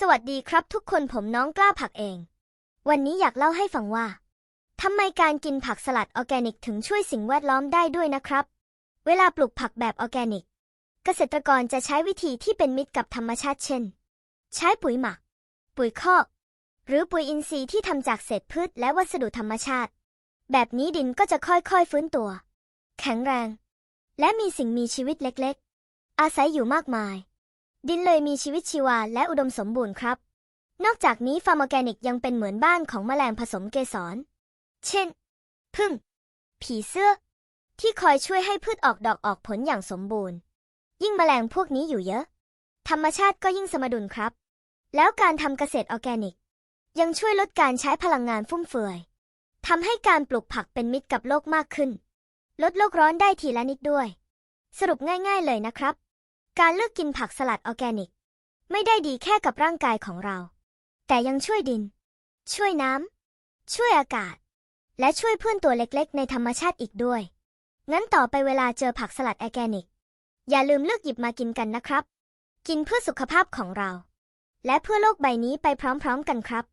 สวัสดีครับทุกคนผมน้องกล้าผักเอง วันนี้อยากเล่าให้ฟังว่าทำไมการกินผักสลัดออร์แกนิกถึงช่วยสิ่งแวดล้อมได้ด้วยนะครับ เวลาปลูกผักแบบออร์แกนิก เกษตรกรจะใช้วิธีที่เป็นมิตรกับธรรมชาติเช่น ใช้ปุ๋ยหมัก ปุ๋ยคอก หรือปุ๋ยอินทรีย์ที่ทำจากเศษพืชและวัสดุธรรมชาติ แบบนี้ดินก็จะค่อยๆฟื้นตัว แข็งแรง และมีสิ่งมีชีวิตเล็กๆ อาศัยอยู่มากมาย ดินเลยมีชีวิตชีวาและอุดมสมบูรณ์ครับ นอกจากนี้ฟาร์มอแกนิกยังเป็นเหมือนบ้านของแมลงผสมเกสร เช่นผึ้งผีเสื้อ ที่คอยช่วยให้พืชออกดอกออกผลอย่างสมบูรณ์ ยิ่งแมลงพวกนี้อยู่เยอะ ธรรมชาติก็ยิ่งสมดุลครับ แล้วการทำเกษตรออแกนิก ยังช่วยลดการใช้พลังงานฟุ่มเฟือยทำให้การปลูกผักเป็นมิตรกับโลกมากขึ้น ลดโลกร้อนได้ทีละนิดด้วย สรุปง่าย ๆ เลยนะครับ การเลือกกินผักสลัดออร์แกนิก ไม่ได้ดีแค่กับร่างกายของเรา แต่ยังช่วยดิน ช่วยน้ำ ช่วยอากาศ และช่วยเพื่อนตัวเล็กๆ ในธรรมชาติอีกด้วย งั้นต่อไปเวลาเจอผักสลัดออร์แกนิก อย่าลืมเลือกหยิบมากินกันนะครับ กินเพื่อสุขภาพของเรา และเพื่อโลกใบนี้ไปพร้อมๆกันครับ